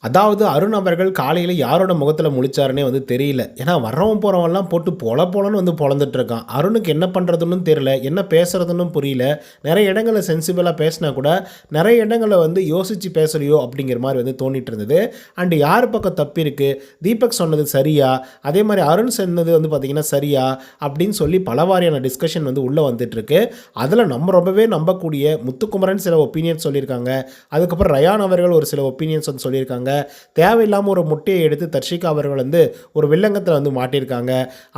அதாவது அருண் அவர்கள் காலையில் யாரோட முகத்தில் முழிச்சாருன்னே வந்து தெரியல. ஏன்னா வர்றவன் போகிறவன்லாம் போட்டு பொல பொலன்னு வந்து பொழந்துட்டு இருக்கான் அருணுக்கு என்ன பண்ணுறதுன்னு தெரியல. என்ன பேசுறதுன்னு புரியல. நிறைய இடங்களில் சென்சிபிளாக பேசினா கூட நிறைய இடங்களில் வந்து யோசித்து பேசலையோ அப்படிங்கிற மாதிரி வந்து தோண்டிட்டு இருந்தது அண்டு யார் பக்கம் தப்பி இருக்குது தீபக் சொன்னது சரியா? அதே மாதிரி அருண் சொன்னது வந்து பார்த்திங்கன்னா சரியா? அப்படின்னு சொல்லி பலவாரியான டிஸ்கஷன் வந்து உள்ளே வந்துட்டுருக்கு. அதில் நம்ம ரொம்பவே நம்பக்கூடிய முத்துக்குமரன் சில ஒப்பீனியன்ஸ் சொல்லியிருக்காங்க. அதுக்கப்புறம் ரயான் அவர்கள் ஒரு சில ஒப்பீனியன்ஸ் வந்து சொல்லியிருக்காங்க. தேவையில்லாமல் ஒரு முட்டையை எடுத்து தர்ஷிகா அவர்கள் வந்து ஒரு வில்லங்கத்தில் வந்து மாட்டியிருக்காங்க.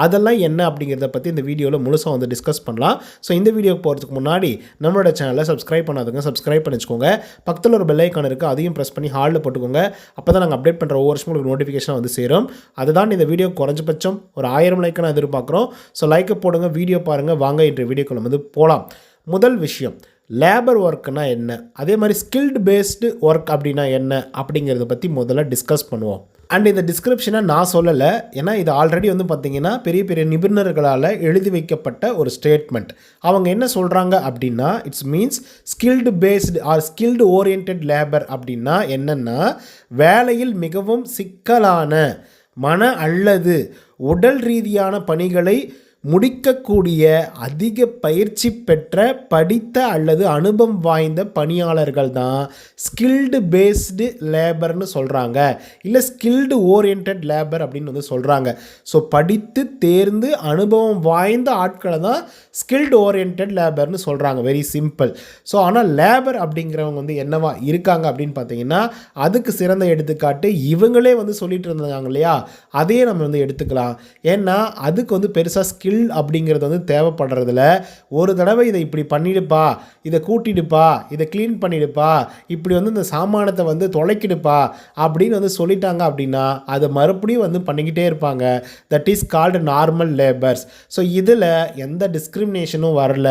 அதெல்லாம் என்ன அப்படிங்கிறத பற்றி இந்த வீடியோவில் முழுசாக வந்து டிஸ்கஸ் பண்ணலாம். ஸோ இந்த வீடியோக்கு போகிறதுக்கு முன்னாடி நம்மளோட சேனலை சப்ஸ்கிரைப் பண்ணாதுங்க. சப்ஸ்கிரைப் பண்ணி வச்சுக்கோங்க பக்கத்தில் ஒரு பெல் இருக்குது அதையும் ப்ரெஸ் பண்ணி ஹாலில் போட்டுக்கோங்க. அப்போ தான் நாங்கள் அப்டேட் பண்ணுற ஒவ்வொரு வருஷமும் உங்களுக்கு நோட்டிஃபிகேஷன் வந்து சேரும். அதுதான் இந்த வீடியோ குறைஞ்சபட்சம் ஒரு ஆயிரம் லைக்கை நான் எதிர்பார்க்குறோம். ஸோ லைக்கை போடுங்க வீடியோ பாருங்கள் வாங்க இன்றைய வீடியோக்குள்ள வந்து போகலாம் முதல் விஷயம். லேபர் ஒர்க்குனா என்ன? அதே மாதிரி ஸ்கில்டு பேஸ்டு ஒர்க் அப்படின்னா என்ன? அப்படிங்கிறத பற்றி முதல்ல டிஸ்கஸ் பண்ணுவோம். அண்ட் இந்த டிஸ்கிரிப்ஷனை நான் சொல்லலை. ஏன்னா இது ஆல்ரெடி வந்து பார்த்திங்கன்னா பெரிய பெரிய நிபுணர்களால் எழுதி வைக்கப்பட்ட ஒரு ஸ்டேட்மெண்ட் அவங்க என்ன சொல்கிறாங்க அப்படின்னா it's means skilled based or skilled orient labour அப்படின்னா என்னென்னா வேலையில் மிகவும் சிக்கலான மன அல்லது உடல் ரீதியான பணிகளை முடிக்கக்கூடிய அதிக பயிற்சி பெற்ற படித்த அல்லது அனுபவம் வாய்ந்த பணியாளர்கள் தான் ஸ்கில்டு பேஸ்டு லேபர்னு சொல்கிறாங்க இல்லை ஸ்கில்டு ஓரியன்ட் லேபர் அப்படின்னு வந்து சொல்கிறாங்க ஸோ படித்து தேர்ந்து அனுபவம் வாய்ந்த ஆட்களை தான் ஸ்கில்டு ஓரியன்ட் லேபர்னு சொல்கிறாங்க வெரி சிம்பிள் ஸோ ஆனால் லேபர் அப்படிங்கிறவங்க வந்து என்னவா இருக்காங்க அப்படின்னு பார்த்தீங்கன்னா அதுக்கு சிறந்த எடுத்துக்காட்டு இவங்களே வந்து சொல்லிட்டு இருந்தாங்க இல்லையா? அதையே நம்ம வந்து எடுத்துக்கலாம். ஏன்னா அதுக்கு வந்து பெருசாக ஸ்கில் அப்படிங்கிறது வந்து தேவைப்படுறதில்ல ஒரு தடவை இதை இப்படி பண்ணிடுப்பா இதை கூட்டிடுப்பா இதை க்ளீன் பண்ணிடுப்பா இப்படி வந்து இந்த சாமானத்தை வந்து தொலைக்கிடுப்பா அப்படின்னு வந்து சொல்லிட்டாங்க அப்படின்னா அதை மறுபடியும் வந்து பண்ணிக்கிட்டே இருப்பாங்க. That is called normal labours so இதில் எந்த டிஸ்கிரிமினேஷனும் வரல.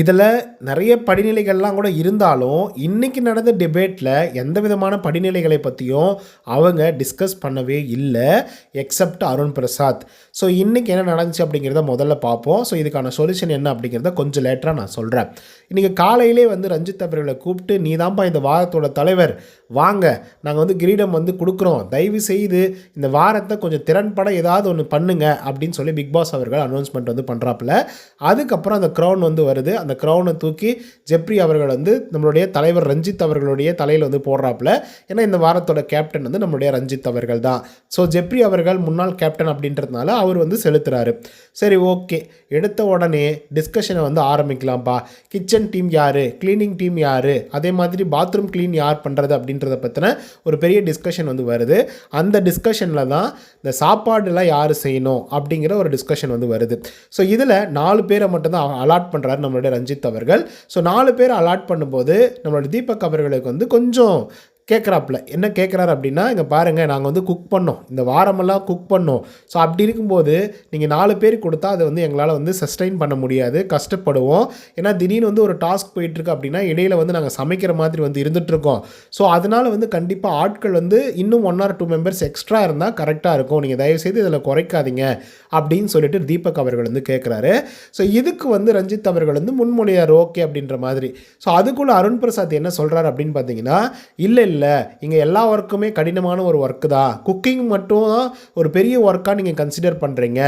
இதில் நிறைய படிநிலைகள்லாம் கூட இருந்தாலும் இன்றைக்கி நடந்த டிபேட்டில் எந்த விதமான படிநிலைகளை பற்றியும் அவங்க டிஸ்கஸ் பண்ணவே இல்லை எக்ஸப்ட் அருண் பிரசாத். ஸோ இன்றைக்கி என்ன நடந்துச்சு அப்படிங்கிறத முதல்ல பார்ப்போம். ஸோ இதுக்கான சொல்யூஷன் என்ன அப்படிங்கிறத கொஞ்சம் லேட்டராக நான் சொல்கிறேன் இன்றைக்கி காலையிலே வந்து ரஞ்சித் அவர்களை கூப்பிட்டு நீ தான்ப்பா இந்த வாரத்தோட தலைவர். வாங்க நாங்கள் வந்து கிரீடம் வந்து கொடுக்குறோம். தயவு செய்து இந்த வாரத்தை கொஞ்சம் திறன்பட ஏதாவது ஒன்று பண்ணுங்க. அப்படின்னு சொல்லி பிக் பாஸ் அவர்கள் அனௌன்ஸ்மெண்ட் வந்து பண்ணுறாப்புல அதுக்கப்புறம் அந்த க்ரௌன் வந்து வருது. அந்த க்ரௌனை தூக்கி ஜெப்ரி அவர்கள் வந்து நம்மளுடைய தலைவர் ரஞ்சித் அவர்களுடைய தலையில் வந்து போடுறாப்புல. ஏன்னா இந்த வாரத்தோட கேப்டன் வந்து நம்மளுடைய ரஞ்சித் அவர்கள் தான். ஸோ ஜெப்ரி அவர்கள் முன்னாள் கேப்டன் அப்படின்றதுனால அவர் வந்து செலுத்துறாரு. சரி ஓகே எடுத்த உடனே டிஸ்கஷனை வந்து ஆரம்பிக்கலாம்ப்பா கிச்சன் டீம் யார்? க்ளீனிங் டீம் யார்? அதே மாதிரி பாத்ரூம் க்ளீன் யார் பண்ணுறது அப்படின்றத பற்றின ஒரு பெரிய டிஸ்கஷன் வந்து வருது. அந்த டிஸ்கஷனில் தான் இந்த சாப்பாடுலாம் யார் செய்யணும் அப்படிங்கிற ஒரு டிஸ்கஷன் வந்து வருது. ஸோ இதில் நாலு பேரை மட்டும்தான் அலாட் பண்ணுறாரு நம்மளுடைய ரஞ்சித் அவர்கள். ஸோ நாலு பேர் அலாட் பண்ணும்போது நம்மளோட தீபக் அவர்களுக்கு வந்து கொஞ்சம் கேட்குறாப்புல. என்ன கேட்குறாரு அப்படின்னா இங்கே பாருங்கள் நாங்கள் வந்து குக் பண்ணோம். இந்த வாரமெல்லாம் குக் பண்ணோம். ஸோ அப்படி இருக்கும்போது நீங்கள் நாலு பேர் கொடுத்தா அதை வந்து எங்களால் வந்து சஸ்டைன் பண்ண முடியாது. கஷ்டப்படுவோம். ஏன்னா திடீர்னு வந்து ஒரு டாஸ்க் போயிட்டுருக்கு அப்படின்னா இடையில வந்து நாங்கள் சமைக்கிற மாதிரி வந்து இருந்துகிட்ருக்கோம் ஸோ அதனால் வந்து கண்டிப்பாக ஆட்கள் வந்து இன்னும் one or two members extra இருந்தால் கரெக்டாக இருக்கும். நீங்கள் தயவுசெய்து இதில் குறைக்காதீங்க அப்படின்னு சொல்லிட்டு தீபக் அவர்கள் வந்து கேட்குறாரு. ஸோ இதுக்கு வந்து ரஞ்சித் அவர்கள் வந்து முன்மொழியார் ஓகே அப்படின்ற மாதிரி. ஸோ அதுக்குள்ளே அருண் பிரசாத் என்ன சொல்கிறாரு அப்படின்னு பார்த்தீங்கன்னா இல்லை இல்லை. இல்லை. இங்கே எல்லா ஒர்க்குமே கடினமான ஒரு ஒர்க்கு தான். குக்கிங் மட்டும் தான் ஒரு பெரிய ஒர்க்காக நீங்கள் கன்சிடர் பண்ணுறீங்க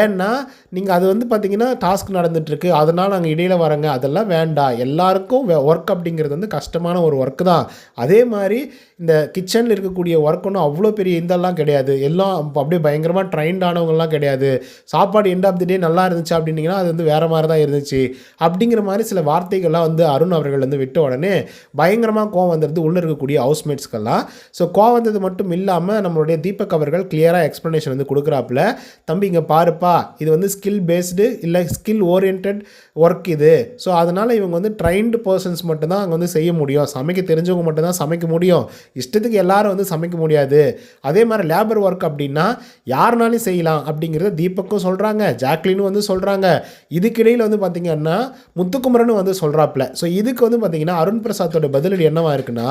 ஏன்னா நீங்கள் அது வந்து பார்த்தீங்கன்னா டாஸ்க் நடந்துட்டுருக்கு. அதனால் நாங்கள் இடையில வரங்க. அதெல்லாம் வேண்டாம். எல்லாருக்கும் ஒர்க் அப்படிங்கிறது வந்து கஷ்டமான ஒரு ஒர்க்கு தான். அதே மாதிரி இந்த கிச்சனில் இருக்கக்கூடிய ஒர்க் ஒன்றும் அவ்வளோ பெரிய இதெல்லாம் கிடையாது. எல்லாம் அப்படியே பயங்கரமாக ட்ரைன்ட் ஆனவங்கலாம் கிடையாது. சாப்பாடு எண்ட் ஆஃப் தி டே நல்லா இருந்துச்சு அப்படின்னிங்கன்னா அது வந்து வேறு மாதிரி தான் இருந்துச்சு. அப்படிங்கிற மாதிரி சில வார்த்தைகள்லாம் வந்து அருண் அவர்கள் வந்து விட்ட உடனே பயங்கரமாக கோவம் வந்துடுது. உள்ளே இருக்கக்கூடிய ஹவுஸ்மேட்ஸ்க்கெல்லாம் ஸோ கோவம் வந்தது மட்டும் இல்லாமல் நம்மளுடைய தீபக் அவர்கள் கிளியராக எக்ஸ்ப்ளனேஷன் வந்து கொடுக்குறாப்புல. தம்பி இங்கே பாருப்பா இது வந்து ஸ்கில் பேஸ்டு இல்லை ஸ்கில் ஓரியன்ட் ஒர்க் இது. ஸோ அதனால் இவங்க வந்து ட்ரைன்டு பர்சன்ஸ் மட்டும்தான் அங்கே வந்து செய்ய முடியும். சமைக்க தெரிஞ்சவங்க மட்டும்தான் சமைக்க முடியும். இஷ்டத்துக்கு எல்லாரும் வந்து சமைக்க முடியாது. அதே மாதிரி லேபர் ஒர்க் அப்படின்னா யாருனாலும் செய்யலாம் அப்படிங்கிறத தீபக்கும் சொல்கிறாங்க ஜாக்லினும் வந்து சொல்கிறாங்க இதுக்கிடையில் வந்து பார்த்திங்கன்னா முத்துக்குமரனும் வந்து சொல்கிறாப்புல ஸோ இதுக்கு வந்து பார்த்திங்கன்னா அருண் பிரசாத்தோட பதிலடி என்னவாக இருக்குன்னா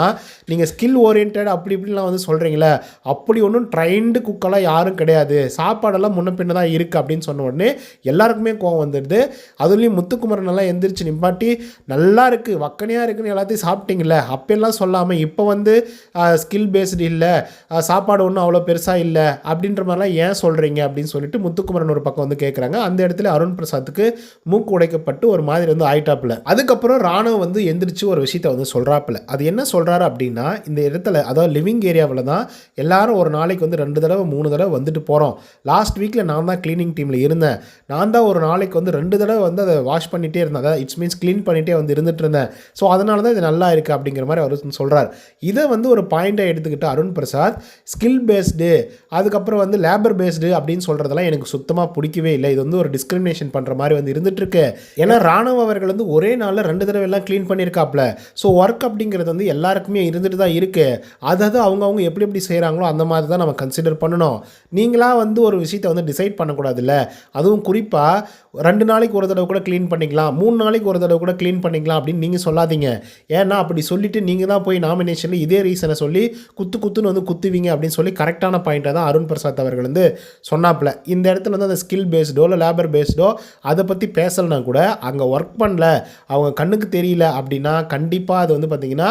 நீங்கள் நீங்கள் ஸ்கில் ஓரியன்ட் அப்படி இப்படிலாம் வந்து சொல்கிறீங்களே அப்படி ஒன்றும் ட்ரைண்டு குக்கெல்லாம் யாரும் கிடையாது. சாப்பாடெல்லாம் முன்ன பின்ன தான் இருக்குது அப்படின்னு சொன்ன உடனே எல்லாருக்குமே கோவம் வந்துடுது. அதுலேயும் முத்துக்குமரன் எல்லாம் எந்திரிச்சு நிப்பாட்டி நல்லா இருக்குது வக்கனையாக இருக்குன்னு எல்லாத்தையும் சாப்பிட்டீங்களே அப்பெல்லாம் சொல்லாமல் இப்போ வந்து ஸ்கில் பேஸ்டு இல்லை சாப்பாடு ஒன்றும் அவ்வளோ பெருசாக இல்லை அப்படின்ற மாதிரிலாம் ஏன் சொல்கிறீங்க அப்படின்னு சொல்லிட்டு முத்துக்குமரன் ஒரு பக்கம் வந்து கேட்குறாங்க அந்த இடத்துல அருண் பிரசாத்துக்கு மூக்கு உடைக்கப்பட்டு ஒரு மாதிரி வந்து ஆயிட்டாப்புல. அதுக்கப்புறம் ராணுவம் வந்து எந்திரிச்சு ஒரு விஷயத்த வந்து சொல்கிறாப்புல அது என்ன சொல்கிறாரு அப்படின்னா இந்த இடத்துல அதாவது லிவிங் ஏரியாவில் தான் எல்லாரும் ஒரு நாளைக்கு வந்து ரெண்டு தடவை மூணு தடவை வந்துட்டு போகிறோம் லாஸ்ட் வீக்கில் நான் தான் க்ளீனிங் டீமில் இருந்தேன். நான் தான் ஒரு நாளைக்கு வந்து ரெண்டு தடவை வந்து அதை வாஷ் பண்ணிகிட்டே இருந்தேன். அதாவது இட்ஸ் மீன்ஸ் க்ளீன் பண்ணிகிட்டே வந்து இருந்துட்டு இருந்தேன். ஸோ அதனால தான் இது நல்லா இருக்குது அப்படிங்கிற மாதிரி அவர் சொல்கிறார் இதை வந்து ஒரு பாயிண்ட்டாக எடுத்துக்கிட்டு அருண் பிரசாத் ஸ்கில் பேஸ்டு அதுக்கப்புறம் வந்து லேபர் பேஸ்டு அப்படின்னு சொல்கிறதெல்லாம் எனக்கு சுத்தமாக பிடிக்கவே இல்லை. இது வந்து ஒரு டிஸ்கிரிமினேஷன் பண்ணுற மாதிரி வந்து இருந்துட்டுருக்கு ஏன்னா ராணுவ அவர்கள் வந்து ஒரே நாளில் ரெண்டு தடவை எல்லாம் க்ளீன் பண்ணியிருக்காப்ல. ஸோ ஒர்க் அப்படிங்கிறது வந்து எல்லாருக்குமே இருந்துட்டு தான் இருக்குது அதாவது அவங்கவுங்க எப்படி எப்படி செய்கிறாங்களோ அந்த மாதிரி தான் நம்ம கன்சிடர் பண்ணணும். நீங்களாக வந்து ஒரு விஷயத்தை வந்து டிசைட் பண்ணக்கூடாதுல்ல. அதுவும் குறிப்பாக ரெண்டு நாளைக்கு ஒரு தடவை கூட க்ளீன் பண்ணிக்கலாம் மூணு நாளைக்கு ஒரு தடவை கூட க்ளீன் பண்ணிக்கலாம் அப்படின்னு நீங்கள் சொல்லாதீங்க. ஏன்னா அப்படி சொல்லிவிட்டு நீங்கள் தான் போய் நாமினேஷனில் இதே ரீசனை சொல்லி குத்து குத்துன்னு வந்து குத்துவீங்க அப்படின்னு சொல்லி கரெக்டான பாயிண்ட்டை தான் அருண் பிரசாத் அவர்கள் வந்து சொன்னாப்புல. இந்த இடத்துல வந்து அந்த ஸ்கில் பேஸ்டோ இல்லை லேபர் பேஸ்டோ அதை பற்றி பேசலைனா கூட அங்கே ஒர்க் பண்ணல அவங்க கண்ணுக்கு தெரியல அப்படின்னா கண்டிப்பாக அது வந்து பார்த்திங்கன்னா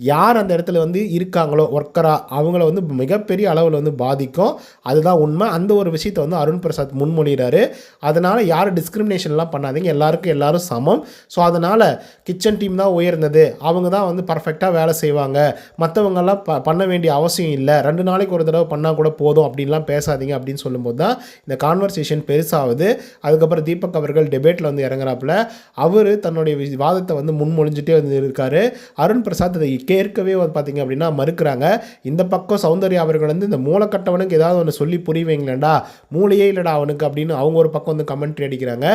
யார் அந்த இடத்துல வந்து இருக்காங்களோ ஒர்க்கராக அவங்கள வந்து மிகப்பெரிய அளவில் வந்து பாதிக்கும். அதுதான் உண்மை. அந்த ஒரு விஷயத்தை வந்து அருண் பிரசாத் முன்மொழிகிறாரு அதனால் யாரும் டிஸ்கிரிமினேஷன்லாம் பண்ணாதீங்க. எல்லாருக்கும் எல்லாரும் சமம். ஸோ அதனால் கிச்சன் டீம் தான் உயர்ந்தது. அவங்க தான் வந்து பர்ஃபெக்டாக வேலை செய்வாங்க. மற்றவங்கெல்லாம் ப பண்ண வேண்டிய அவசியம் இல்லை. ரெண்டு நாளைக்கு ஒரு தடவை பண்ணால் கூட போதும் அப்படின்லாம் பேசாதீங்க அப்படின்னு சொல்லும்போது தான் இந்த கான்வர்சேஷன் பெருசாகுது. அதுக்கப்புறம் தீபக் அவர்கள் டிபேட்டில் வந்து இறங்குறாப்புல. அவர் தன்னுடைய வி- வாதத்தை வந்து முன்மொழிஞ்சிட்டே வந்து இருக்காரு. அருண் பிரசாத் அதை கேட்கவே பார்த்தீங்க அப்படின்னா மறுக்கிறாங்க. இந்த பக்கம் சௌந்தர்யா அவர்கள் வந்து இந்த மூளைக்கட்டவனுக்கு ஏதாவது ஒன்று சொல்லி புரிவீங்களேண்டா மூளையே இல்லைடா அவனுக்கு அப்படின்னு அவங்க ஒரு பக்கம் வந்து கமெண்ட்ரி அடிக்கிறாங்க.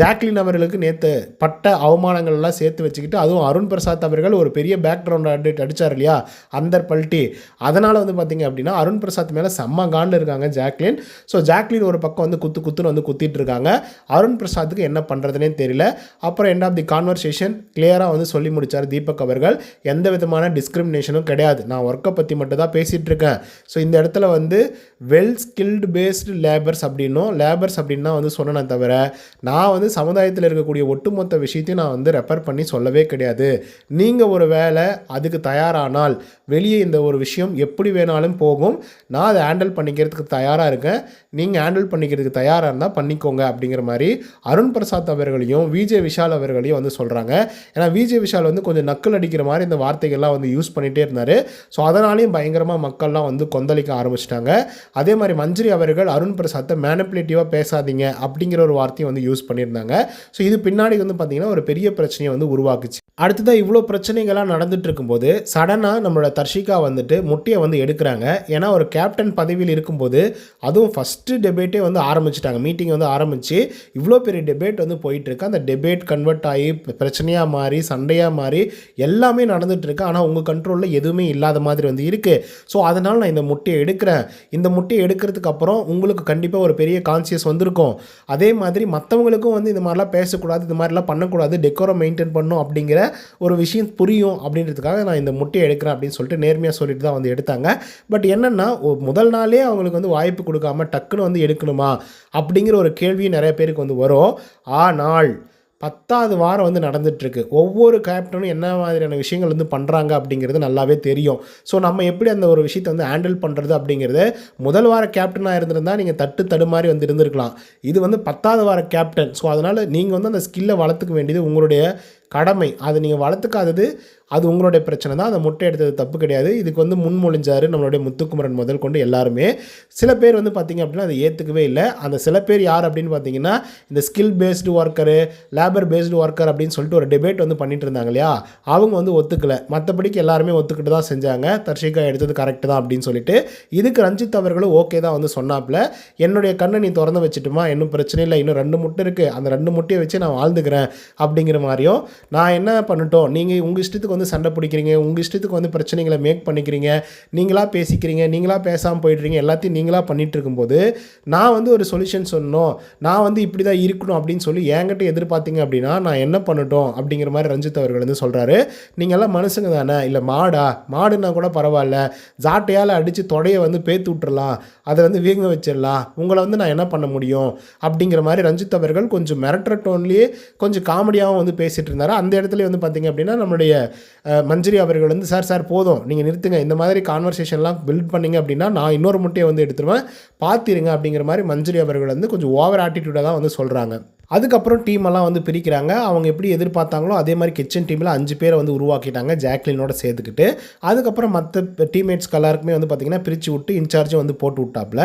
ஜாக்லின் அவர்களுக்கு நேற்று பட்ட அவமானங்கள் எல்லாம் சேர்த்து வச்சுக்கிட்டு அதுவும் அருண் பிரசாத் அவர்கள் ஒரு பெரிய பேக்ரவுண்ட் அப்டேட் அடித்தார் இல்லையா? அந்தர் பல்ட்டி. அதனால் வந்து பார்த்தீங்க அப்படின்னா அருண் பிரசாத் மேலே செம்ம காண்டில் இருக்காங்க ஜாக்லின். ஸோ ஜாக்லின் ஒரு பக்கம் வந்து குத்து குத்துன்னு வந்து குத்திட்டு இருக்காங்க. அருண் பிரசாத்துக்கு என்ன பண்ணுறதுனே தெரியல. அப்புறம் எண்ட் ஆஃப் தி கான்வர்சேஷன் கிளியராக வந்து சொல்லி முடித்தார் தீபக் அவர்கள். எந்த விதமான டிஸ்கிரிமினேஷனும் கிடையாது. நான் ஒர்க்கை பற்றி மட்டும் தான் பேசிகிட்டு இருக்கேன். ஸோ இந்த இடத்துல வந்து வெல் ஸ்கில்டு பேஸ்டு லேபர்ஸ் அப்படின்னும் லேபர்ஸ் அப்படின்னு தான் வந்து சொன்னேனே தவிர நான் வந்து சமுதாயத்தில் இருக்கக்கூடிய ஒட்டுமொத்த விஷயத்தையும் நான் வந்து ரெஃபர் பண்ணி சொல்லவே கிடையாது. நீங்கள் ஒரு வேலை அதுக்கு தயாரானால் வெளியே இந்த ஒரு விஷயம் எப்படி வேணாலும் போகும். நான் அதை ஹேண்டில் பண்ணிக்கிறதுக்கு தயாராக இருக்கேன். நீங்கள் ஹேண்டில் பண்ணிக்கிறதுக்கு தயாராக இருந்தால் பண்ணிக்கோங்க அப்படிங்கிற மாதிரி அருண் பிரசாத் அவர்களையும் விஜய் விஷால் அவர்களையும் வந்து சொல்கிறாங்க ஏன்னா விஜய் விஷால் வந்து கொஞ்சம் நக்கல் அடிக்கிற மாதிரி இந்த வார்த்தைகள்லாம் வந்து யூஸ் பண்ணிகிட்டே இருந்தார். ஸோ அதனாலையும் பயங்கரமாக மக்கள்லாம் வந்து கொந்தளிக்க ஆரம்பிச்சிட்டாங்க. அதே மாதிரி மஞ்சரி அவர்கள் அருண் பிரசாத்தை மேனிப்புலேட்டிவாக பேசாதீங்க அப்படிங்கிற ஒரு வார்த்தையை வந்து யூஸ் பண்ணியிருந்தாங்க. ஸோ இது பின்னாடி வந்து பார்த்திங்கன்னா ஒரு பெரிய பிரச்சனையை வந்து உருவாக்குச்சு. அடுத்ததாக இவ்வளோ பிரச்சனைகள்லாம் நடந்துட்டு இருக்கும்போது சடனாக நம்மளோட தர்ஷிகா வந்துட்டு முட்டையை வந்து எடுக்கிறாங்க. ஏன்னா ஒரு கேப்டன் பதவியில் இருக்கும்போது அதுவும் ஃபஸ்ட்டு டெபேட்டே வந்து ஆரம்பிச்சிட்டாங்க. மீட்டிங் வந்து ஆரம்பித்து இவ்வளோ பெரிய டெபேட் வந்து போயிட்டுருக்கு. அந்த டெபேட் கன்வெர்ட் ஆகி பிரச்சனையாக மாறி சண்டையாக மாறி எல்லாமே நடந்துகிட்ருக்கு ஆனால் உங்கள் கண்ட்ரோலில் எதுவுமே இல்லாத மாதிரி வந்து இருக்குது ஸோ அதனால் நான் இந்த முட்டையை எடுக்கிறேன். இந்த முட்டையை எடுக்கிறதுக்கு அப்புறம் உங்களுக்கு கண்டிப்பாக ஒரு பெரிய கான்சியஸ் வந்திருக்கும். அதே மாதிரி மற்றவங்களுக்கும் வந்து இந்த மாதிரிலாம் பேசக்கூடாது இந்த மாதிரிலாம் பண்ணக்கூடாது டெக்கோரம் மெயின்டைன் பண்ணும் அப்படிங்கிற ஒரு விஷயம் புரியும் அப்படின்றதுக்காக நான் இந்த முட்டையை எடுக்கிறேன் அப்படின்னு சொல்லிட்டு நேர்மையாக சொல்லிட்டு தான் வந்து எடுத்தாங்க. பட் என்னென்னா முதல் நாளே அவங்களுக்கு வந்து வாய்ப்பு கொடுக்காம டக்குன்னு வந்து எடுக்கணுமா அப்படிங்கிற ஒரு கேள்வியும் நிறைய பேருக்கு வந்து வரும். ஆனால் பத்தாவது வாரம் வந்து நடந்துட்டுருக்கு. ஒவ்வொரு கேப்டனும் என்ன மாதிரியான விஷயங்கள் வந்து பண்ணுறாங்க அப்படிங்கிறது நல்லாவே தெரியும். ஸோ நம்ம எப்படி அந்த ஒரு விஷயத்தை வந்து ஹேண்டில் பண்ணுறது அப்படிங்கிறது முதல் வார கேப்டனாக இருந்திருந்தால் நீங்கள் தட்டு தடுமாறி வந்து இருந்திருக்கலாம். இது வந்து பத்தாவது வார கேப்டன் ஸோ அதனால் நீங்கள் வந்து அந்த ஸ்கில்லை வளர்த்துக்க வேண்டியது உங்களுடைய கடமை. அதை நீங்கள் வளர்த்துக்காதது அது உங்களுடைய பிரச்சனை தான். அந்த முட்டை எடுத்தது தப்பு கிடையாது. இதுக்கு வந்து முன்மொழிஞ்சார் நம்மளுடைய முத்துக்குமரன் முதல் கொண்டு எல்லாருமே. சில பேர் வந்து பார்த்திங்க அப்படின்னா அதை ஏற்றுக்கவே இல்லை. அந்த சில பேர் யார் அப்படின்னு பார்த்தீங்கன்னா இந்த skill based worker labour based worker அப்படின்னு சொல்லிட்டு ஒரு டிபேட் வந்து பண்ணிட்டு இருந்தாங்க இல்லையா? அவங்க வந்து ஒத்துக்கலை. மற்றபடிக்கு எல்லாருமே ஒத்துக்கிட்டு தான் செஞ்சாங்க. தர்ஷிகா எடுத்தது கரெக்டு தான் அப்படின்னு சொல்லிட்டு இதுக்கு ரஞ்சித் அவர்களும் ஓகே தான் வந்து சொன்னாப்புல. என்னுடைய கண்ணை நீ திறந்து வச்சுட்டுமா? இன்னும் பிரச்சனை இல்லை. இன்னும் ரெண்டு முட்டை இருக்குது அந்த ரெண்டு முட்டையை வச்சு நான் வாழ்ந்துக்கிறேன் அப்படிங்கிற மாதிரியும் நான் என்ன பண்ணட்டும்? நீங்கள் உங்கள் இஷ்டத்துக்கு வந்து சண்டை பிடிக்கிறீங்க. உங்கள் இஷ்டத்துக்கு வந்து பிரச்சனைகளை மேக் பண்ணிக்கிறீங்க. நீங்களாக பேசிக்கிறீங்க. நீங்களாக பேசாமல் போயிடுறீங்க. எல்லாத்தையும் நீங்களாக பண்ணிகிட்டு இருக்கும்போது நான் வந்து ஒரு சொல்யூஷன் சொன்னோம். நான் வந்து இப்படி தான் இருக்கணும் அப்படின்னு சொல்லி என்கிட்ட எதிர்பார்த்தீங்க அப்படின்னா நான் என்ன பண்ணட்டும்? அப்படிங்கிற மாதிரி ரஞ்சித் அவர்கள் வந்து சொல்கிறாரு நீங்கள் எல்லாம் மனுஷங்க தானே? இல்லை மாடா? மாடுன்னா கூட பரவாயில்ல. ஜாட்டையால் அடித்து தொடையை வந்து பேத்து விட்டுறலாம். அதை வந்து வீங்க வச்சிடலாம். உங்களை வந்து நான் என்ன பண்ண முடியும்? அப்படிங்கிற மாதிரி ரஞ்சித் அவர்கள் கொஞ்சம் மிரட்டுற டோன்லேயே கொஞ்சம் காமெடியாகவும் வந்து பேசிகிட்டு இருந்தார். அந்த இடத்துல வந்து பார்த்தீங்க அப்படின்னா நம்மளுடைய மஞ்சரி அவர்கள் வந்து சார் சார் போதும். நீங்கள் நிறுத்துங்க. இந்த மாதிரி கான்வர்சேஷன்லாம் பில்ட் பண்ணிங்க அப்படின்னா நான் இன்னொரு முட்டையை வந்து எடுத்துருவேன். பார்த்திருங்க அப்படிங்கிற மாதிரி மஞ்சரி அவர்கள் வந்து கொஞ்சம் ஓவர் ஆட்டிடியூடாக தான் வந்து சொல்கிறாங்க அதுக்கப்புறம் டீம் எல்லாம் வந்து பிரிக்கிறாங்க. அவங்க எப்படி எதிர்பார்த்தாங்களோ அதே மாதிரி கிச்சன் டீமில் அஞ்சு பேரை வந்து உருவாக்கிட்டாங்க ஜாக்லினோட சேர்த்துக்கிட்டு. அதுக்கப்புறம் மற்ற டீம்மேட்ஸ்க்கு எல்லாருக்குமே வந்து பார்த்திங்கன்னா பிரித்து விட்டு இன்சார்ஜும் வந்து போட்டு விட்டாப்புல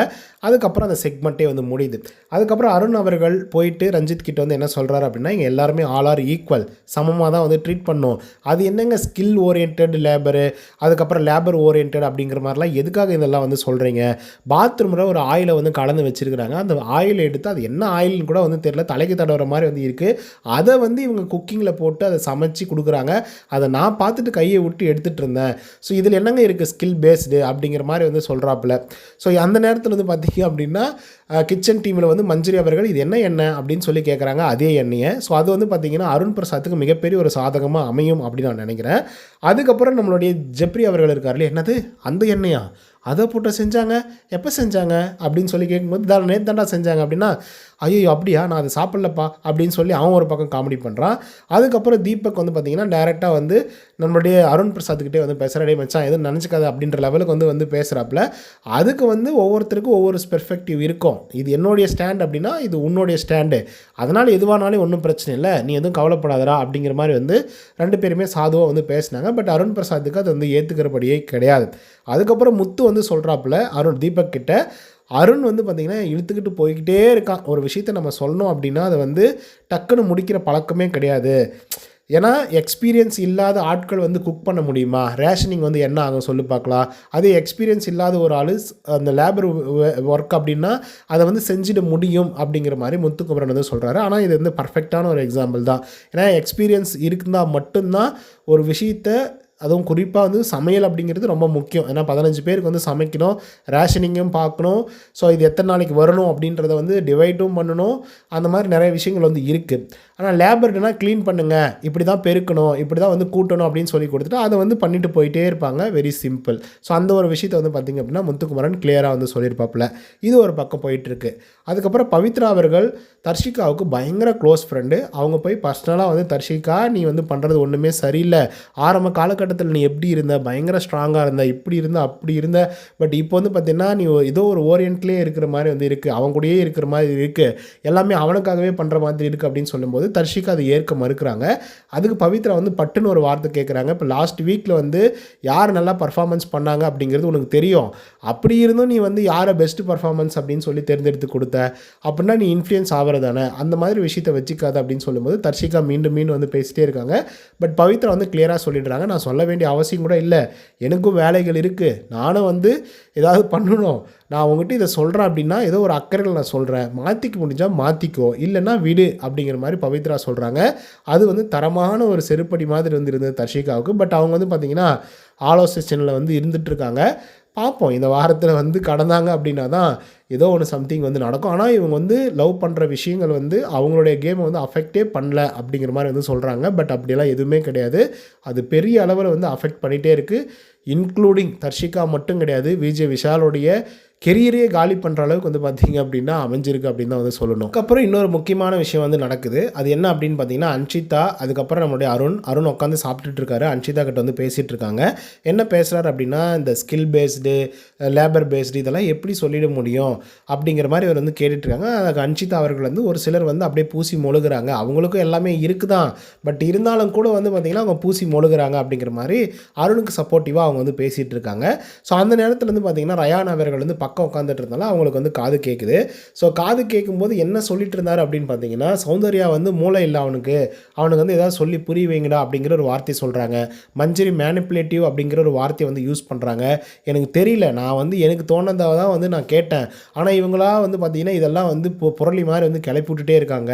அதுக்கப்புறம் அந்த செக்மெண்ட்டே வந்து முடியுது. அதுக்கப்புறம் அருண் அவர்கள் போயிட்டு ரஞ்சித் கிட்ட வந்து என்ன சொல்கிறாரு அப்படின்னா இங்கே எல்லாருமே ஆல் ஆர் ஈக்குவல் சமமாக தான் வந்து ட்ரீட் பண்ணும். அது என்னங்க ஸ்கில் ஓரியன்ட் லேபரு அதுக்கப்புறம் லேபர் ஓரியன்ட் அப்படிங்கிற மாதிரிலாம் எதுக்காக இதெல்லாம் வந்து சொல்கிறீங்க பாத்ரூமில் ஒரு ஆயிலை வந்து கலந்து வச்சுருக்கிறாங்க. அந்த ஆயில் எடுத்து அது என்ன ஆயில்னு கூட வந்து தெரியல. தலைக்கு தடவுற மாதிரி வந்து இருக்குது அதை வந்து இவங்க குக்கிங்கில் போட்டு அதை சமைச்சு கொடுக்குறாங்க. அதை நான் பார்த்துட்டு கையை விட்டு எடுத்துகிட்டு இருந்தேன். ஸோ இதில் என்னங்க இருக்குது ஸ்கில் பேஸ்டு அப்படிங்கிற மாதிரி வந்து சொல்கிறாப்புல ஸோ அந்த நேரத்தில் வந்து பார்த்தீங்க அப்படின்னா கிச்சன் டீமில் வந்து மஞ்சரி அவர்கள் இது என்ன எண்ணெய்? அப்படின்னு சொல்லி கேட்குறாங்க அதே எண்ணெயை. ஸோ அது வந்து பார்த்தீங்கன்னா அருண் பிரசாத்துக்கு மிகப்பெரிய ஒரு சாதகமாக அமையும் அப்படின்னு நான் நினைக்கிறேன். அதுக்கப்புறம் நம்மளுடைய ஜெப்ரி அவர்கள் இருக்கார்ல என்னது? அந்த எண்ணெயா? அதை போட்டு செஞ்சாங்க? எப்போ செஞ்சாங்க? அப்படின்னு சொல்லி கேட்கும்போது தான் நேற்று தாண்டா செஞ்சாங்க. அப்படின்னா ஐயோ அப்படியா? நான் அதை சாப்பிட்லப்பா அப்படின்னு சொல்லி அவன் ஒரு பக்கம் காமெடி பண்ணுறான் அதுக்கப்புறம் தீபக் வந்து பார்த்திங்கன்னா டேரெக்டாக வந்து நம்மளுடைய அருண் பிரசாத்கிட்டே வந்து பேசுகிறடே மச்சான் எதுவும் நினச்சிக்காத அப்படின்ற லெவலுக்கு வந்து வந்து பேசுகிறாப்புல அதுக்கு வந்து ஒவ்வொருத்தருக்கும் ஒவ்வொரு பெர்ஃபெக்டிவ் இருக்கும். இது என்னுடைய ஸ்டாண்ட் அப்படின்னா இது உன்னுடைய ஸ்டாண்டு அதனால் எதுவானாலும் ஒன்றும் பிரச்சனை இல்லை. நீ எதுவும் கவலைப்படாதடா அப்படிங்கிற மாதிரி வந்து ரெண்டு பேருமே சாதுவாக வந்து பேசினாங்க. பட் அருண் பிரசாத்துக்கு அது வந்து ஏற்றுக்கிறபடியே கிடையாது. அதுக்கப்புறம் முத்து வந்து சொல்கிறாப்புல அருண் தீபக் கிட்ட அருண் வந்து பார்த்திங்கன்னா இழுத்துக்கிட்டு போய்கிட்டே இருக்கான். ஒரு விஷயத்த நம்ம சொல்லணும் அப்படின்னா அதை வந்து டக்குன்னு முடிக்கிற பழக்கமே கிடையாது. ஏன்னா எக்ஸ்பீரியன்ஸ் இல்லாத ஆட்கள் வந்து குக் பண்ண முடியுமா? ரேஷனிங் வந்து என்ன ஆகும் சொல்லி பார்க்கலாம். அதே எக்ஸ்பீரியன்ஸ் இல்லாத ஒரு ஆள் அந்த லேபர் ஒர்க் அப்படின்னா அதை வந்து செஞ்சிட முடியும் அப்படிங்கிற மாதிரி முத்துக்குமரன் வந்து சொல்கிறாரு ஆனால் இது வந்து பர்ஃபெக்டான ஒரு எக்ஸாம்பிள் தான். ஏன்னா எக்ஸ்பீரியன்ஸ் இருந்தால் மட்டும்தான் ஒரு விஷயத்தை அதுவும் குறிப்பாக வந்து சமையல் அப்படிங்கிறது ரொம்ப முக்கியம். ஏன்னா பதினஞ்சு பேருக்கு வந்து சமைக்கணும் ரேஷனிங்கும் பார்க்கணும். ஸோ இது எத்தனை நாளைக்கு வரணும் அப்படின்றத வந்து டிவைடும் பண்ணணும். அந்த மாதிரி நிறைய விஷயங்கள் வந்து இருக்குது ஆனால் லேபர்னா க்ளீன் பண்ணுங்கள் இப்படி தான் பெருக்கணும் இப்படி தான் வந்து கூட்டணும் அப்படின்னு சொல்லி கொடுத்துட்டு அதை வந்து பண்ணிட்டு போயிட்டே இருப்பாங்க. வெரி சிம்பிள் ஸோ அந்த ஒரு விஷயத்தை வந்து பார்த்திங்க அப்படின்னா முத்துக்குமரன் கிளியராக வந்து சொல்லியிருப்பாப்புல. இது ஒரு பக்கம் போயிட்டுருக்கு. அதுக்கப்புறம் பவித்ரா அவர்கள் தர்ஷிகாவுக்கு பயங்கர க்ளோஸ் ஃப்ரெண்டு அவங்க போய் பர்சனலாக வந்து தர்ஷிகா நீ வந்து பண்ணுறது ஒன்றுமே சரியில்லை. ஆரம்ப காலகட்டத்தில் நீ எப்படி இருந்த? பயங்கர ஸ்ட்ராங்காக இருந்த. இப்படி இருந்த அப்படி இருந்த. பட் இப்போ வந்து பார்த்திங்கன்னா நீ ஏதோ ஒரு ஓரியன்ட்லேயே இருக்கிற மாதிரி வந்து இருக்குது அவன் கூடயே இருக்கிற மாதிரி இருக்குது எல்லாமே அவனுக்காகவே பண்ணுற மாதிரி இருக்குது அப்படின்னு சொல்லும்போது தர்ஷிகா அதை ஏற்க மறுக்கிறாங்க. அதுக்கு பவித்ரா வந்து பட்டுன்னு ஒரு வார்த்தை கேட்குறாங்க இப்போ லாஸ்ட் வீக்கில் வந்து யார் நல்லா பர்ஃபார்மன்ஸ் பண்ணாங்க அப்படிங்கிறது உனக்கு தெரியும். அப்படி இருந்தும் நீ வந்து யாரை பெஸ்ட் பர்ஃபார்மன்ஸ் அப்படின்னு சொல்லி தேர்ந்தெடுத்து கொடுத்த? அப்படின்னா நீ இன்ஃப்ளூயன்ஸ் ஆகிறதானே அந்த மாதிரி விஷயத்தை வச்சுக்காத அப்படின்னு சொல்லும்போது தர்ஷிகா மீண்டும் மீண்டும் வந்து பேசிட்டே இருக்காங்க. பட் பவித்ரா வந்து கிளியராக சொல்லிடுறாங்க. நான் சொல்ல வேண்டிய அவசியம் கூட இல்லை. எனக்கும் வேலைகள் இருக்குது நானும் வந்து ஏதாவது பண்ணணும். நான் உங்ககிட்ட இதை சொல்கிறேன் அப்படின்னா ஏதோ ஒரு அக்கறைகள் நான் சொல்கிறேன் மாற்றிக்க முடிஞ்சால் மாற்றிக்கோ இல்லைன்னா விடு அப்படிங்கிற மாதிரி பவித்ரா சொல்கிறாங்க அது வந்து தரமான ஒரு செருப்படி மாதிரி வந்து இருந்தது தர்ஷிகாவுக்கு. பட் அவங்க வந்து பார்த்திங்கன்னா ஆலோசனையில் வந்து இருந்துகிட்ருக்காங்க பார்ப்போம் இந்த வாரத்தில் வந்து கடந்தாங்க அப்படின்னா தான் ஏதோ ஒன்று சம்திங் வந்து நடக்கும். ஆனால் இவங்க வந்து லவ் பண்ணுற விஷயங்கள் வந்து அவங்களுடைய கேமை வந்து அஃபெக்டே பண்ணல அப்படிங்கிற மாதிரி வந்து சொல்கிறாங்க பட் அப்படியெல்லாம் எதுவுமே கிடையாது. அது பெரிய அளவில் வந்து அஃபெக்ட் பண்ணிகிட்டே இருக்குது இன்க்ளூடிங் தர்ஷிகா மட்டும் கிடையாது விஜய் விஷாலுடைய கெரியரையே காலி பண்ணுற அளவுக்கு வந்து பார்த்தீங்க அப்படின்னா அமைஞ்சிருக்கு அப்படின்னு தான் வந்து சொல்லணும். அதுக்கப்புறம் இன்னொரு முக்கியமான விஷயம் வந்து நடக்குது. அது என்ன அப்படின்னு பார்த்தீங்கன்னா அன்ஷிதா அதுக்கப்புறம் நம்மளுடைய அருண். அருண் உட்காந்து சாப்பிட்டுட்டு இருக்காரு. அன்ஷிதா கிட்ட வந்து பேசிகிட்டு இருக்காங்க. என்ன பேசுகிறாரு அப்படின்னா இந்த ஸ்கில் பேஸ்டு லேபர் பேஸ்டு இதெல்லாம் எப்படி சொல்லிட முடியும் அப்படிங்கிற மாதிரி அவர் வந்து கேட்டுட்ருக்காங்க அதுக்கு அன்ஷிதா அவர்கள் வந்து ஒரு சிலர் வந்து அப்படியே பூசி மொழுகுறாங்க. அவங்களுக்கும் எல்லாமே இருக்குதான். பட் இருந்தாலும் கூட வந்து பார்த்திங்கன்னா அவங்க பூசி மொழுகுறாங்க அப்படிங்கிற மாதிரி அருணுக்கு சப்போர்ட்டிவாக அவங்க அவங்க வந்து பேசிகிட்டு இருக்காங்க ஸோ அந்த நேரத்தில் வந்து பார்த்தீங்கன்னா ரயான் அவர்கள் வந்து பக்கம் உட்காந்துட்டு இருந்தாலும் அவங்களுக்கு வந்து காது கேட்குது ஸோ காது கேட்கும்போது என்ன சொல்லிட்டு இருந்தார் அப்படின்னு பார்த்தீங்கன்னா சௌந்தர்யா வந்து மூளை இல்லை அவனுக்கு. அவனுக்கு வந்து ஏதாவது சொல்லி புரிய வைங்கடா அப்படிங்கிற ஒரு வார்த்தை சொல்கிறாங்க மஞ்சரி மேனிப்புலேட்டிவ் அப்படிங்கிற ஒரு வார்த்தையை வந்து யூஸ் பண்ணுறாங்க எனக்கு தெரியல. நான் வந்து எனக்கு தோணுனதாக தான் வந்து நான் கேட்டேன். ஆனால் இவங்களா வந்து பார்த்தீங்கன்னா இதெல்லாம் வந்து இப்போ புரளி மாதிரி வந்து கிளப்பி விட்டுட்டே இருக்காங்க.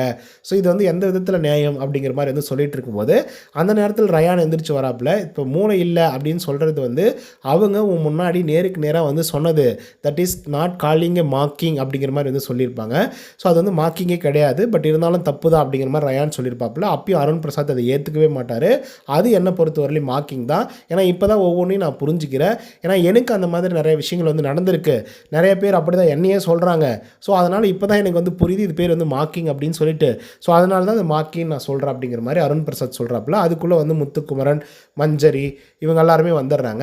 ஸோ இது வந்து எந்த விதத்தில் நியாயம் அப்படிங்கிற மாதிரி வந்து சொல்லிட்டு இருக்கும்போது அந்த நேரத்தில் ரயான் எந்திரிச்சு வராப்புல இப்போ மூளை இல்லை அப்படின்னு சொல்கிறது வந்து வந்து அவங்க உன் முன்னாடி நேருக்கு நேராக வந்து சொன்னது. That is not calling a mocking அப்படிங்கிற மாதிரி வந்து சொல்லியிருப்பாங்க. ஸோ அது வந்து மாக்கிங்கே கிடையாது. பட் இருந்தாலும் தப்பு தான் அப்படிங்கிற மாதிரி ரயான் சொல்லியிருப்பாப்புல. அப்பயும் அருண் பிரசாத் அதை ஏற்றுக்கவே மாட்டார். அது என்னை பொறுத்தவரையிலும் மாக்கிங் தான். ஏன்னா இப்போ தான் ஒவ்வொன்றையும் நான் புரிஞ்சுக்கிறேன். ஏன்னா எனக்கு அந்த மாதிரி நிறைய விஷயங்கள் வந்து நடந்திருக்கு. நிறைய பேர் அப்படி தான் என்னையே சொல்கிறாங்க ஸோ அதனால் இப்போ தான் எனக்கு வந்து புரியுது இது பேர் வந்து மாக்கிங் அப்படின்னு சொல்லிட்டு. ஸோ அதனால தான் அந்த மாக்கிங் நான் சொல்கிறேன் அப்படிங்கிற மாதிரி அருண் பிரசாத் சொல்கிறாப்புல அதுக்குள்ளே வந்து முத்துக்குமரன் மஞ்சரி இவங்க எல்லாருமே வந்துடுறாங்க.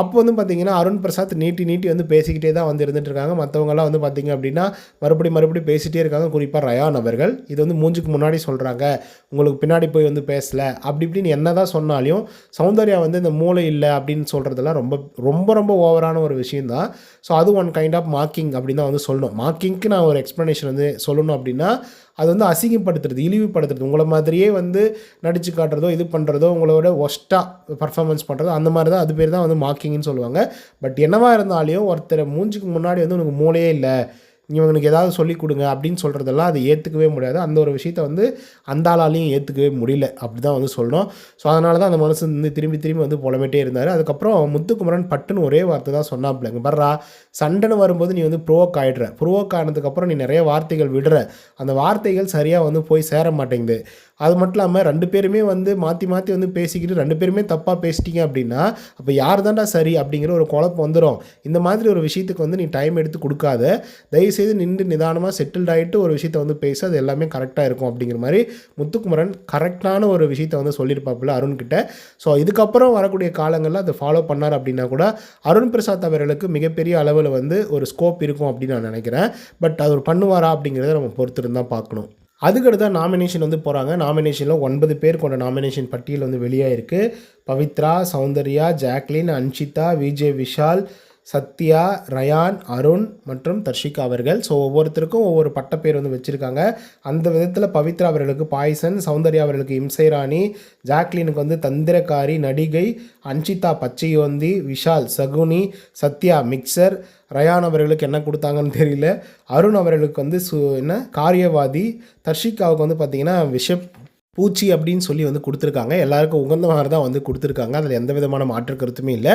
அப்போ வந்து பார்த்தீங்கன்னா அருண் பிரசாத் நீட்டி நீட்டி வந்து பேசிக்கிட்டே தான் வந்து இருந்துட்டு இருக்காங்க. மற்றவங்கலாம் வந்து பார்த்தீங்க அப்படின்னா மறுபடியும் மறுபடியும் பேசிகிட்டே இருக்காங்க. குறிப்பாக ரயான் அவர்கள். இது வந்து மூஞ்சுக்கு முன்னாடி சொல்கிறாங்க உங்களுக்கு பின்னாடி போய் வந்து பேசல. அப்படி இப்படின்னு என்ன தான் சொன்னாலையும் சௌந்தர்யா வந்து இந்த மூளை இல்லை அப்படின்னு சொல்கிறதெல்லாம் ரொம்ப ரொம்ப ரொம்ப ஓவரான ஒரு விஷயந்தான் ஸோ அது ஒன் கைண்ட் ஆஃப் மார்க்கிங் அப்படின்னு தான் வந்து சொல்லணும். மார்க்கிங்க்கு நான் ஒரு எக்ஸ்ப்ளனேஷன் வந்து சொல்லணும் அப்படின்னா அது வந்து அசிங்கப்படுத்துறது இழிவுபடுத்துறது. உங்களை மாதிரியே வந்து நடித்து காட்டுறதோ இது பண்ணுறதோ உங்களோட ஒஸ்ட்டாக பர்ஃபார்மன்ஸ் பண்ணுறதோ அந்த மாதிரி தான் அது பேர் தான் வந்து மார்க்கிங்னு சொல்லுவாங்க. பட் என்னவாக இருந்தாலையும் ஒருத்தர் மூஞ்சுக்கு முன்னாடி வந்து உனக்கு மூளையே இல்லை. இவங்களுக்கு ஏதாவது சொல்லிக் கொடுங்க அப்படின்னு சொல்கிறதெல்லாம் அது ஏற்றுக்கவே முடியாது. அந்த ஒரு விஷயத்த வந்து அந்த ஆளாலையும் ஏற்றுக்கவே முடியல. அப்படி தான் வந்து சொல்லணும். ஸோ அதனால தான் அந்த மனசு வந்து திரும்பி திரும்பி வந்து புலம்பிட்டே இருந்தார். அதுக்கப்புறம் முத்துக்குமரன் பட்டுன்னு ஒரே வார்த்தை தான் சொன்னாப்லங்க பர்றா சண்டைன்னு வரும்போது நீ வந்து ப்ரோவோக் ஆகிடுற ப்ரோவோக் ஆனதுக்கப்புறம் நீ நிறைய வார்த்தைகள் விடுற. அந்த வார்த்தைகள் சரியாக வந்து போய் சேர மாட்டேங்குது. அது மட்டும் இல்லாமல் ரெண்டு பேருமே வந்து மாற்றி மாற்றி வந்து பேசிக்கிட்டு ரெண்டு பேருமே தப்பாக பேசிட்டீங்க அப்படின்னா அப்போ யார் தான்டா சரி அப்படிங்கிற ஒரு குழப்பம் வந்துடும் இந்த மாதிரி ஒரு விஷயத்துக்கு வந்து நீ டைம் எடுத்து கொடுக்காத. தயவுசெய்து நின்று நிதானமாக செட்டில்ட் ஆகிட்டு ஒரு விஷயத்த வந்து பேச அது எல்லாமே கரெக்டாக இருக்கும் அப்படிங்கிற மாதிரி முத்துக்குமரன் கரெக்டான ஒரு விஷயத்த வந்து சொல்லியிருப்பாப்புல அருண்கிட்ட ஸோ இதுக்கப்புறம் வரக்கூடிய காலங்களில் அதை ஃபாலோ பண்ணார் அப்படின்னா கூட அருண் பிரசாத் அவர்களுக்கு மிகப்பெரிய அளவில் வந்து ஒரு ஸ்கோப் இருக்கும் அப்படின்னு நான் நினைக்கிறேன். பட் அவர் பண்ணுவாரா அப்படிங்கிறத நம்ம பொறுத்திருந்து பார்க்கணும். அதுக்கடுத்து தான் நாமினேஷன் வந்து போகிறாங்க நாமினேஷனில் ஒன்பது பேர் கொண்ட நாமினேஷன் பட்டியல் வந்து வெளியாயிருக்கு. பவித்ரா சௌந்தர்யா ஜாக்லின் அன்ஷிதா விஜய் விஷால் சத்யா ரயான் அருண் மற்றும் தர்ஷிகா அவர்கள். ஸோ ஒவ்வொருத்தருக்கும் ஒவ்வொரு பட்டப்பேர் வந்து வச்சுருக்காங்க. அந்த விதத்தில் பவித்ரா அவர்களுக்கு பாய்சன் சௌந்தர்யா அவர்களுக்கு இம்சை ராணி ஜாக்லினுக்கு வந்து தந்திரக்காரி நடிகை அன்ஷிதா பச்சையோந்தி விஷால் சகுனி சத்யா மிக்சர் ரயான் அவர்களுக்கு என்ன கொடுத்தாங்கன்னு தெரியல. அருண் அவர்களுக்கு வந்து சு என்ன காரியவாதி தர்ஷிகாவுக்கு வந்து பார்த்திங்கன்னா விஷப் பூச்சி அப்படின்னு சொல்லி வந்து கொடுத்துருக்காங்க. எல்லாருக்கும் உகந்த மாதிரி தான் வந்து கொடுத்துருக்காங்க. அதில் எந்த விதமான மாற்று கருத்துமே இல்லை.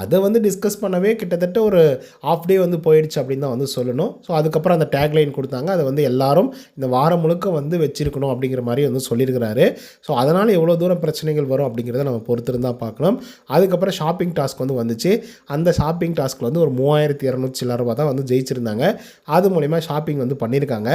அதை வந்து டிஸ்கஸ் பண்ணவே கிட்டத்தட்ட ஒரு ஆஃப் டே வந்து போயிடுச்சு அப்படின்னு தான் வந்து சொல்லணும். ஸோ அதுக்கப்புறம் அந்த டேக்லைன் கொடுத்தாங்க. அதை வந்து எல்லாரும் இந்த வாரம் முழுக்க வந்து வச்சிருக்கணும் அப்படிங்கிற மாதிரி வந்து சொல்லியிருக்கிறாரு. ஸோ அதனால் எவ்வளோ தூரம் பிரச்சனைகள் வரும் அப்படிங்கிறத நம்ம பொறுத்திருந்தால் பார்க்கணும் அதுக்கப்புறம் ஷாப்பிங் டாஸ்க் வந்து வந்துச்சு. அந்த ஷாப்பிங் டாஸ்க்கில் வந்து ஒரு மூவாயிரத்தி இரநூத்தி சில ரூபா தான் வந்து ஜெயிச்சிருந்தாங்க. அது மூலிமா ஷாப்பிங் வந்து பண்ணியிருக்காங்க.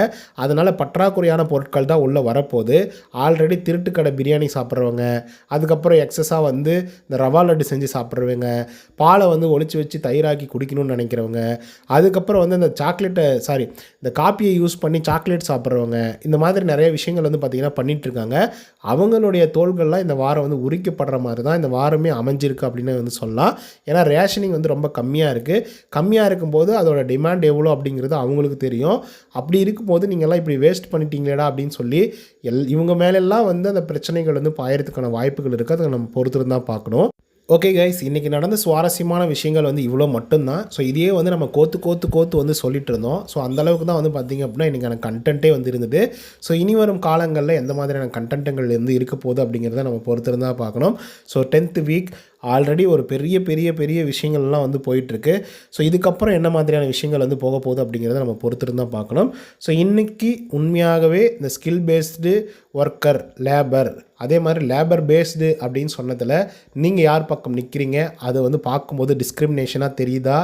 அதனால் பற்றாக்குறையான பொருட்கள் தான் உள்ளே வரப்போகுது. ஆல்ரெடி திருட்டு கடை பிரியாணி சாப்பிட்றவங்க அதுக்கப்புறம் எக்ஸஸாக வந்து இந்த ரவா லட்டு செஞ்சு சாப்பிட்றவங்க பாலை வந்து ஒழிச்சு வச்சு தயிராக்கி குடிக்கணும்னு நினைக்கிறவங்க அதுக்கப்புறம் வந்து இந்த சாக்லேட்டை சாரி இந்த காப்பியை யூஸ் பண்ணி சாக்லேட் சாப்பிட்றவங்க இந்த மாதிரி நிறைய விஷயங்கள் வந்து பார்த்திங்கன்னா பண்ணிகிட்ருக்காங்க அவங்களுடைய தோள்கள்லாம் இந்த வாரம் வந்து உரிக்கப்படுற மாதிரி தான் இந்த வாரமே அமைஞ்சிருக்கு அப்படின்னு வந்து சொல்லலாம். ஏன்னா ரேஷனிங் வந்து ரொம்ப கம்மியாக இருக்குது கம்மியாக இருக்கும்போது அதோட டிமாண்ட் எவ்வளோ அப்படிங்கிறது அவங்களுக்கு தெரியும். அப்படி இருக்கும்போது நீங்கள்லாம் இப்படி வேஸ்ட் பண்ணிட்டீங்களேடா அப்படின்னு சொல்லி எல் இவங்க மேலே மேலெல்லாம் வந்து அந்த பிரச்சனைகள் வந்து பாயறதுக்கான வாய்ப்புகள் இருக்குது அதை நம்ம பொறுத்திருந்தான் பார்க்கணும். ஓகே கைஸ் இன்றைக்கி நடந்த சுவாரஸ்யமான விஷயங்கள் வந்து இவ்வளோ மட்டும்தான். ஸோ இதையே வந்து நம்ம கோத்து கோத்து கோத்து வந்து சொல்லிட்டு இருந்தோம். ஸோ அந்தளவுக்கு தான் வந்து பார்த்திங்க அப்படின்னா இன்றைக்கான கண்டென்ட்டே வந்து இருந்தது. ஸோ இனி வரும் காலங்களில் எந்த மாதிரியான கண்டென்ட்டுகள் இருந்து இருக்க போகுது அப்படிங்கிறத நம்ம பொறுத்திருந்தால் பார்க்கணும். ஸோ டென்த் வீக் ஆல்ரெடி ஒரு பெரிய பெரிய பெரிய விஷயங்கள்லாம் வந்து போயிட்டுருக்கு. ஸோ இதுக்கப்புறம் என்ன மாதிரியான விஷயங்கள் வந்து போக போகுது அப்படிங்கிறத நம்ம பொறுத்திருந்து பார்க்கணும். ஸோ இன்றைக்கி உண்மையாகவே இந்த ஸ்கில் பேஸ்டு ஒர்க்கர் லேபர் அதே மாதிரி லேபர் பேஸ்டு அப்படின்னு சொன்னதில் நீங்கள் யார் பக்கம் நிற்கிறீங்க அதை வந்து பார்க்கும்போது டிஸ்கிரிமினேஷனாக தெரியுதா?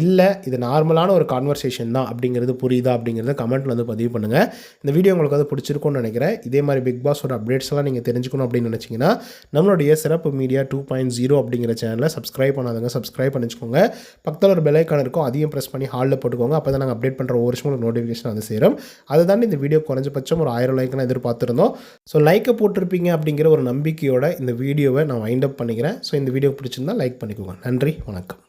இல்லை இது நார்மலான ஒரு கான்வர்சேஷன் தான் அப்படிங்கிறது புரியுதா அப்படிங்கிறத கமெண்ட்டில் வந்து பதிவு பண்ணுங்கள் இந்த வீடியோ உங்களுக்கு வந்து பிடிச்சிருக்கும்னு நினைக்கிறேன். இதே மாதிரி பிக் பாஸோட அப்டேட்ஸ் எல்லாம் நீங்கள் தெரிஞ்சுக்கணும் அப்படின்னு நினச்சிங்கன்னா நம்மளுடைய சிறப்பு மீடியா டூ பாயிண்ட் ஜீரோ அப்படிங்கிற சேனலை சப்ஸ்கிரைப் பண்ணாதவங்க சப்ஸ்கிரைப் பண்ணிச்சுக்கோங்க. பக்கத்தில் ஒரு பெலைக்கான இருக்கும் அதையும் ப்ரெஸ் பண்ணி ஹாலில் போட்டுக்கோங்க. அப்போ தான் நாங்கள் அப்டேட் பண்ணுற ஒவ்வொரு வருஷமும் உங்களுக்கு நோட்டிஃபிகேஷன் வந்து சேரும். அதை தாண்டி இந்த வீடியோ குறைஞ்சபட்சம் ஒரு ஆயிரம் லைக்னா எதிர்பார்த்துருந்தோம். ஸோ லைக்கை போட்டிருப்பீங்க அப்படிங்கிற ஒரு நம்பிக்கையோட இந்த வீடியோவை நான் வைண்ட் அப் பண்ணிக்கிறேன். ஸோ இந்த வீடியோ பிடிச்சிருந்தா லைக் பண்ணிக்கோங்க. நன்றி வணக்கம்.